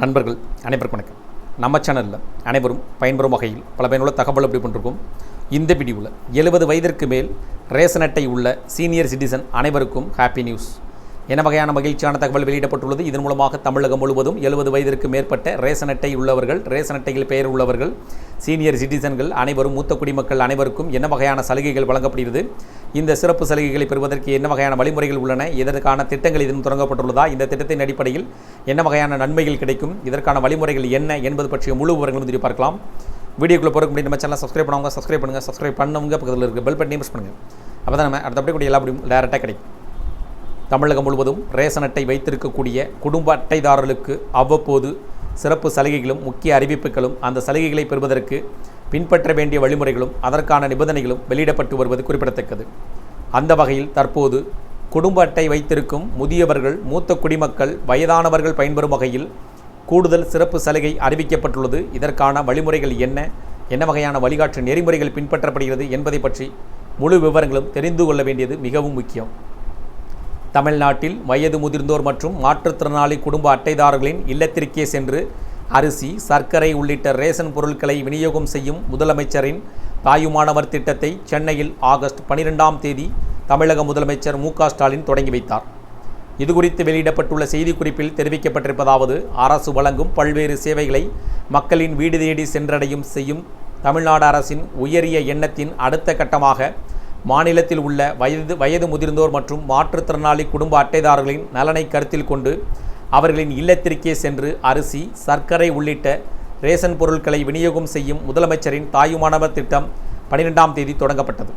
நண்பர்கள் அனைவருக்கும் வணக்கம். நம்ம சேனலில் அனைவரும் பயன்பெறும் வகையில் பல பயனுள்ள தகவல் அப்படி பண்ணிருக்கோம் இந்த வீடியோவில் எழுபது வயதிற்கு மேல் ரேஷன் அட்டை உள்ள சீனியர் சிட்டிசன் அனைவருக்கும் ஹாப்பி நியூஸ் என்ன வகையான மகிழ்ச்சியான தகவல் வெளியிடப்பட்டுள்ளது? இதன் மூலமாக தமிழகம் முழுவதும் எழுபது வயதிற்கு மேற்பட்ட ரேஷன் அட்டை உள்ளவர்கள் ரேஷன் அட்டையில் பெயர் உள்ளவர்கள் சீனியர் சிட்டிசன்கள் அனைவரும் மூத்த குடிமக்கள் அனைவருக்கும் என்ன வகையான சலுகைகள் வழங்கப்படுகிறது? இந்த சிறப்பு சலுகைகளை பெறுவதற்கு என்ன வகையான வழிமுறைகள் உள்ளன? இதற்கான திட்டங்கள் இதன் தொடங்கப்பட்டுள்ளதா? இந்த திட்டத்தின் அடிப்படையில் என்ன வகையான நன்மைகள் கிடைக்கும்? இதற்கான வழிமுறைகள் என்ன என்பது பற்றிய முழு விவரங்களும் தெரிவி பார்க்கலாம். வீடியோக்குள்ளே போகிற முடியும் நம்ம சேனல் சப்ஸ்கிரைப் பண்ணுவாங்க சப்ஸ்கிரைப் பண்ணுங்கள் சப்ஸ்கிரைப் பண்ணவங்க பக்கத்தில் இருக்க பெல் பட்டனையும் ப்ரெஸ் பண்ணுங்கள் அப்போ தான் நம்ம அடுத்தபடி கூட எல்லா முடியும் டேரெக்டாக கிடைக்கும். தமிழகம் முழுவதும் ரேஷன் அட்டை வைத்திருக்கக்கூடிய குடும்ப அட்டைதாரர்களுக்கு அவ்வப்போது சிறப்பு சலுகைகளும் முக்கிய அறிவிப்புகளும் அந்த சலுகைகளை பெறுவதற்கு பின்பற்ற வேண்டிய வழிமுறைகளும் அதற்கான நிபந்தனைகளும் வெளியிடப்பட்டு வருவது குறிப்பிடத்தக்கது. அந்த வகையில் தற்போது குடும்ப அட்டை வைத்திருக்கும் முதியவர்கள் மூத்த குடிமக்கள் வயதானவர்கள் பயன்பெறும் வகையில் கூடுதல் சிறப்பு சலுகை அறிவிக்கப்பட்டுள்ளது. இதற்கான வழிமுறைகள் என்ன? என்ன வகையான வழிகாட்டு நெறிமுறைகள் பின்பற்றப்படுகிறது என்பதை பற்றி முழு விவரங்களும் தெரிந்து கொள்ள வேண்டியது மிகவும் முக்கியம். தமிழ்நாட்டில் வயது முதிர்ந்தோர் மற்றும் மாற்றுத்திறனாளி குடும்ப அட்டைதாரர்களின் இல்லத்திற்கே சென்று அரிசி சர்க்கரை உள்ளிட்ட ரேஷன் பொருட்களை விநியோகம் செய்யும் முதலமைச்சரின் தாயுமானவர் திட்டத்தை சென்னையில் ஆகஸ்ட் பனிரெண்டாம் தேதி தமிழக முதலமைச்சர் மு ஸ்டாலின் தொடங்கி வைத்தார். இதுகுறித்து வெளியிடப்பட்டுள்ள செய்திக்குறிப்பில் தெரிவிக்கப்பட்டிருப்பதாவது அரசு வழங்கும் பல்வேறு சேவைகளை மக்களின் வீடு தேடி சென்றடையும் செய்யும் தமிழ்நாடு அரசின் உயரிய எண்ணத்தின் அடுத்த கட்டமாக மாநிலத்தில் உள்ள வயது வயது முதிர்ந்தோர் மற்றும் மாற்றுத்திறனாளி குடும்ப அட்டைதாரர்களின் நலனை கருத்தில் கொண்டு அவர்களின் இல்லத்திற்கே சென்று அரிசி சர்க்கரை உள்ளிட்ட ரேஷன் பொருட்களை விநியோகம் செய்யும் முதலமைச்சரின் தாயுமானவர் திட்டம் பனிரெண்டாம் தேதி தொடங்கப்பட்டது.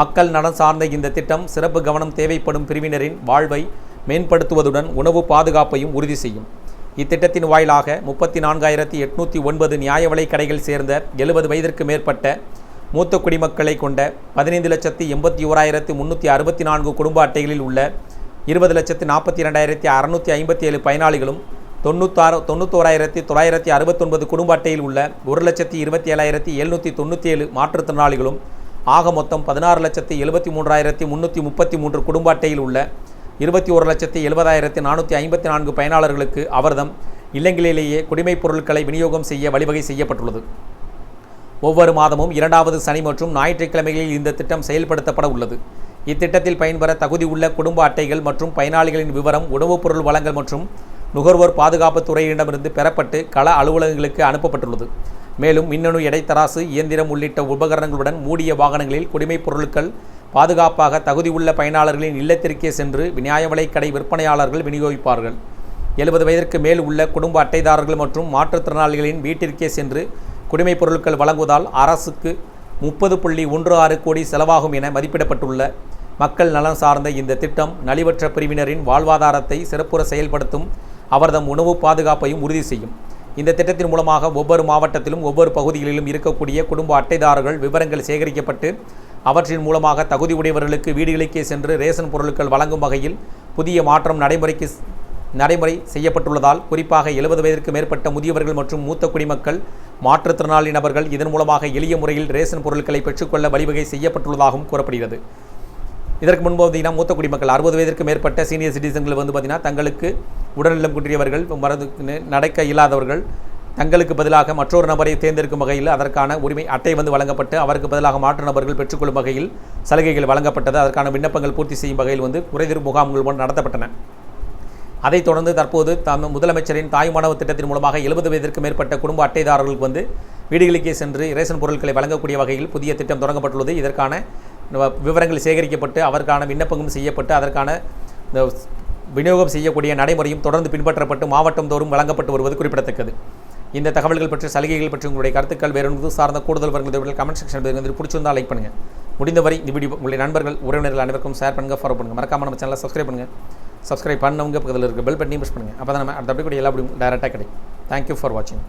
மக்கள் நலன் சார்ந்த இந்த திட்டம் சிறப்பு கவனம் தேவைப்படும் பிரிவினரின் வாழ்வை மேம்படுத்துவதுடன் உணவு பாதுகாப்பையும் உறுதி செய்யும். இத்திட்டத்தின் வாயிலாக முப்பத்தி நான்காயிரத்தி எட்நூற்றி ஒன்பது நியாய விலை கடைகள் சேர்ந்த எழுபது வயதிற்கு மேற்பட்ட மூத்த குடிமக்களை கொண்ட பதினைந்து லட்சத்தி எண்பத்தி ஓராயிரத்து முந்நூற்றி அறுபத்தி நான்கு குடும்ப அட்டைகளில் உள்ள இருபது லட்சத்தி நாற்பத்தி இரண்டாயிரத்தி அறநூற்றி ஐம்பத்தி ஏழு பயனாளிகளும் தொண்ணூத்தாறு தொண்ணூத்தோராயிரத்தி தொள்ளாயிரத்தி அறுபத்தொன்பது குடும்ப அட்டையில் உள்ள ஒரு லட்சத்தி இருபத்தி ஏழாயிரத்தி எழுநூற்றி தொண்ணூற்றி ஏழு மாற்றுத்திறனாளிகளும் ஆக மொத்தம் பதினாறு லட்சத்தி எழுபத்தி மூன்றாயிரத்தி முந்நூற்றி முப்பத்தி மூன்று குடும்ப அட்டையில் உள்ள இருபத்தி ஒரு லட்சத்தி எழுபதாயிரத்தி நானூற்றி ஐம்பத்தி நான்கு பயனாளர்களுக்கு அவர்தம் இல்லங்களிலேயே குடிமைப் பொருட்களை விநியோகம் செய்ய வழிவகை செய்யப்பட்டுள்ளது. ஒவ்வொரு மாதமும் இரண்டாவது சனி மற்றும் ஞாயிற்றுக்கிழமைகளில் இந்த திட்டம் செயல்படுத்தப்பட உள்ளது. இத்திட்டத்தில் பயன்பெற தகுதி உள்ள குடும்ப அட்டைகள் மற்றும் பயனாளிகளின் விவரம் உணவுப் பொருள் வழங்கல் மற்றும் நுகர்வோர் பாதுகாப்பு துறையிடமிருந்து பெறப்பட்டு கள அலுவலகங்களுக்கு அனுப்பப்பட்டுள்ளது. மேலும் மின்னணு எடைத்தராசு இயந்திரம் உள்ளிட்ட உபகரணங்களுடன் மூடிய வாகனங்களில் குடிமைப் பொருட்கள் பாதுகாப்பாக தகுதி உள்ள பயனாளர்களின் இல்லத்திற்கே சென்று நியாய விலைக்கடை விற்பனையாளர்கள் விநியோகிப்பார்கள். எழுபது வயதிற்கு மேல் உள்ள குடும்ப அட்டைதாரர்கள் மற்றும் மாற்றுத்திறனாளிகளின் வீட்டிற்கே சென்று குடிமைப் பொருட்கள் வழங்குவதால் அரசுக்கு முப்பது புள்ளி ஒன்று ஆறு கோடி செலவாகும் என மதிப்பிடப்பட்டுள்ள மக்கள் நலன் சார்ந்த இந்த திட்டம் நலிவற்ற பிரிவினரின் வாழ்வாதாரத்தை சிறப்புற செயல்படுத்தும் அவர்தம் உணவு பாதுகாப்பையும் உறுதி செய்யும். இந்த திட்டத்தின் மூலமாக ஒவ்வொரு மாவட்டத்திலும் ஒவ்வொரு பகுதிகளிலும் இருக்கக்கூடிய குடும்ப அட்டைதாரர்கள் விவரங்கள் சேகரிக்கப்பட்டு அவற்றின் மூலமாக தகுதி உடையவர்களுக்கு வீடுகளுக்கே சென்று ரேஷன் பொருட்கள் வழங்கும் வகையில் புதிய மாற்றம் நடைமுறைக்கு நடைமுறை செய்யப்பட்டுள்ளதால் குறிப்பாக எழுபது வயதிற்கு மேற்பட்ட முதியவர்கள் மற்றும் மூத்த குடிமக்கள் மாற்றுத்திறனாளி நபர்கள் இதன் மூலமாக எளிய முறையில் ரேஷன் பொருட்களை பெற்றுக்கொள்ள வழிவகை செய்யப்பட்டுள்ளதாகவும் கூறப்படுகிறது. இதற்கு முன்பு பார்த்தீங்கன்னா மூத்த குடிமக்கள் அறுபது வயதிற்கு மேற்பட்ட சீனியர் சிட்டிசன்கள் வந்து பார்த்திங்கன்னா தங்களுக்கு உடல்நலம் குன்றியவர்கள் மருந்து நடக்க இல்லாதவர்கள் தங்களுக்கு பதிலாக மற்றொரு நபரை தேர்ந்தெடுக்கும் வகையில் அதற்கான உரிமை அட்டை வந்து வழங்கப்பட்டு அவருக்கு பதிலாக மாற்று நபர்கள் பெற்றுக்கொள்ளும் வகையில் சலுகைகள் வழங்கப்பட்டது. அதற்கான விண்ணப்பங்கள் பூர்த்தி செய்யும் வகையில் வந்து குறைதீர் முகாம்கள் நடத்தப்பட்டன. அதைத் தொடர்ந்து தற்போது தம் முதலமைச்சரின் தாய்மானவ திட்டத்தின் மூலமாக எழுபது வயதிற்கு மேற்பட்ட குடும்ப அட்டைதாரர்களுக்கு வந்து வீடுகளுக்கே சென்று ரேஷன் பொருட்களை வழங்கக்கூடிய வகையில் புதிய திட்டம் தொடங்கப்பட்டுள்ளது. இதற்கான விவரங்கள் சேகரிக்கப்பட்டு அதற்கான விண்ணப்பங்களும் செய்யப்பட்டு அதற்கான விநியோகம் செய்யக்கூடிய நடைமுறையும் தொடர்ந்து பின்பற்றப்பட்டு மாவட்டம் தோறும் வழங்கப்பட்டு வருவது குறிப்பிடத்தக்கது. இந்த தகவல்கள் பற்றி சலுகைகள் பற்றி உங்களுடைய கருத்துக்கள் வேறு ஒன்று சார்ந்த கூடுதல் வருங்கள் கமெண்ட் செக்ஷன் வந்து பிடிச்சிருந்தால் லைக் பண்ணுங்கள் முடிந்தவரை இந்த வீடியோ உங்களுடைய நண்பர்கள் உறவினர்கள் அனைவருக்கும் ஷேர் பண்ணுங்கள் ஃபாலோ பண்ணுங்கள் மறக்காமல் நம்ம சேனலை சப்ஸ்கிரைப் பண்ணுங்கள் சப்ஸ்கிரைப் பண்ணவங்க பக்கத்தில் இருக்க பெல் பட்டனையும் ப்ரெஸ் பண்ணுங்கள் அப்போ தான் நம்ம அடுத்த அப்படி கூட எல்லா அப்படியும் டேரெக்டாக கிடைக்கும். தேங்க்யூ ஃபார் வாட்சிங்